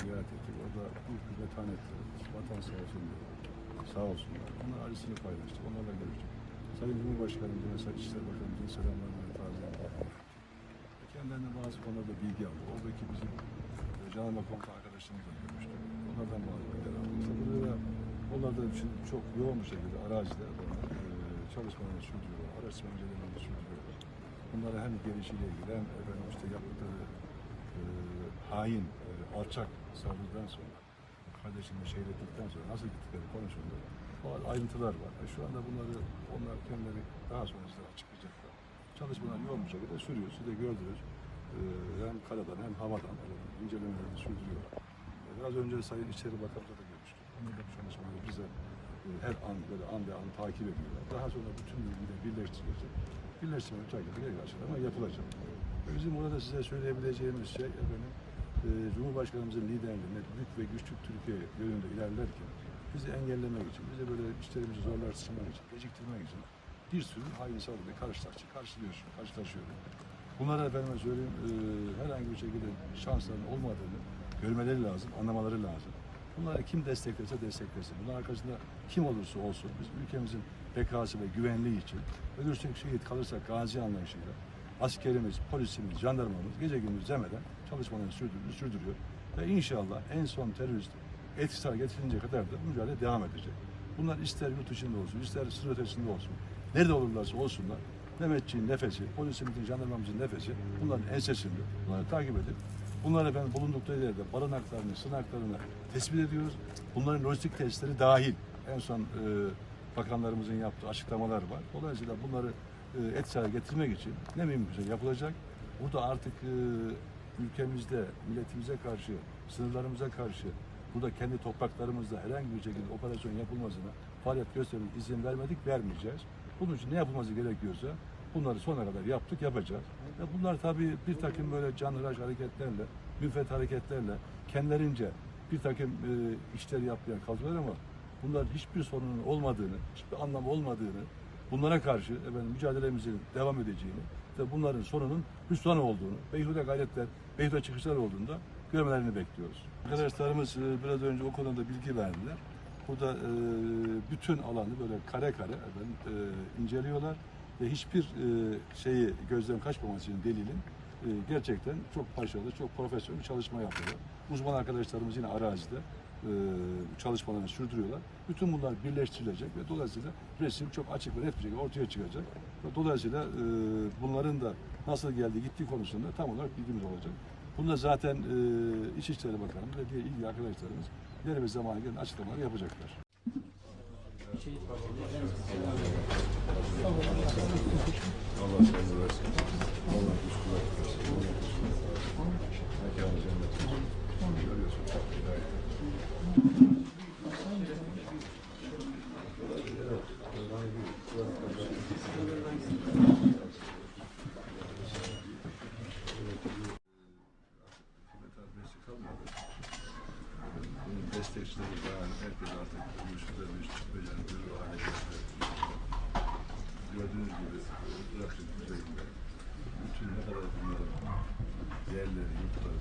ziyaret ettik. Orada büyük bir metanet vatan diyor. Sağ olsunlar. Onlar acısını paylaştık. Onlarla görüştük. Sayın Cumhurbaşkanımızın ve Sayın İçişleri Bakanımızın selamlarını ve tazelerini Kendilerinden bazı konularda bilgi aldık. Oradaki bizim e, jandarma komutan arkadaşlarımızla görüştük. Onlardan bazı bilgiler aldık. Burada da onlar da şimdi çok yoğun bir şekilde arazide e, çalışmalarını sürdürüyorlar. Araştırma incelemelerini sürdürüyorlar. Bunlara hem gelişiyle ilgili hem efendim işte yaptıkları e, hain, e, alçak saldırıdan sonra kardeşini şehir ettikten sonra nasıl gittikleri konusunda bazı ayrıntılar var. E, şu anda bunları onlar kendileri daha sonra size açıklayacaklar. Çalışmalar yoğun bir şekilde sürüyor. Siz de gördünüz. E, hem karadan hem havadan e, incelemelerini sürdürüyorlar. E, biraz önce Sayın İçişleri Bakanı'yla da görüştük. Onlar da bu çalışmaları bize e, her an böyle an be an takip ediyorlar. Daha sonra bütün bilgileri birleştirilecek. Birleştirme müteakip gerekli açıklama yapılacak. Bizim burada size söyleyebileceğimiz şey efendim e, Cumhurbaşkanımızın liderliğinde büyük ve güçlü Türkiye yönünde ilerlerken bizi engellemek için, bizi böyle işlerimizi zorlaştırmak için, geciktirmek için bir sürü hain saldırıyla karşılaştık, karşılıyoruz, karşılaşıyoruz. Bunlara efendime söyleyeyim e, herhangi bir şekilde şansların olmadığını görmeleri lazım, anlamaları lazım. Bunları kim desteklerse desteklesin. Bunun arkasında kim olursa olsun biz ülkemizin bekası ve güvenliği için ölürsek şehit kalırsak gazi anlayışıyla askerimiz, polisimiz, jandarmamız gece gündüz demeden çalışmalarını sürdürüyor, sürdürüyor. Ve inşallah en son terörist etkisiz hale getirinceye kadar da mücadele devam edecek. Bunlar ister yurt dışında olsun, ister sınır ötesinde olsun, nerede olurlarsa olsunlar, Mehmetçiğin nefesi, polisimizin, jandarmamızın nefesi bunların ensesinde. Bunları takip edip bunlar efendim bulundukları yerde barınaklarını, sınaklarını tespit ediyoruz. Bunların lojistik testleri dahil. En son e, bakanlarımızın yaptığı açıklamalar var. Dolayısıyla bunları e, etkisiz hale getirmek için ne mümkünse yapılacak. Burada artık e, ülkemizde, milletimize karşı, sınırlarımıza karşı, burada kendi topraklarımızda herhangi bir şekilde operasyon yapılmasına, faaliyet göstermek izin vermedik, vermeyeceğiz. Bunun için ne yapılması gerekiyorsa bunları sonuna kadar yaptık, yapacağız. Ve bunlar tabii bir takım böyle canhıraş hareketlerle, müfet hareketlerle kendilerince bir takım e, işler yapmaya kalkıyorlar ama bunların hiçbir sorunun olmadığını, hiçbir anlamı olmadığını, bunlara karşı efendim, mücadelemizin devam edeceğini ve bunların sonunun hüsran olduğunu, beyhude gayretler, beyhude çıkışlar olduğunda görmelerini bekliyoruz. Arkadaşlarımız e, biraz önce o konuda bilgi verdiler. Burada e, bütün alanı böyle kare kare efendim, e, inceliyorlar ve hiçbir şeyi gözden kaçmaması için delilin gerçekten çok başarılı, çok profesyonel çalışma yapıyorlar. Uzman arkadaşlarımız yine arazide çalışmalarını sürdürüyorlar. Bütün bunlar birleştirilecek ve dolayısıyla resim çok açık ve net bir şekilde ortaya çıkacak. Ve dolayısıyla e, bunların da nasıl geldiği gittiği konusunda tam olarak bilgimiz olacak. Bunda zaten e, İçişleri Bakanımız ve diğer ilgili arkadaşlarımız ileri bir zamana gelen açıklamaları yapacaklar. Destekçileri dahil herkes artık görüşürler, görüşürler, görür hale geldi. Gördüğünüz gibi Irak'ın kuzeyinde bütün ne kadar bunların yerleri, yurtları,